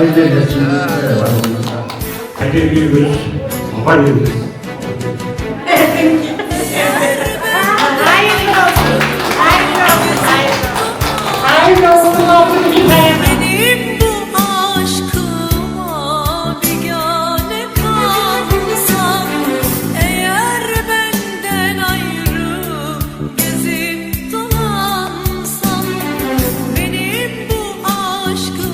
Ayrıca iletişimimizde var olmalı. Ayrıca bir aşkım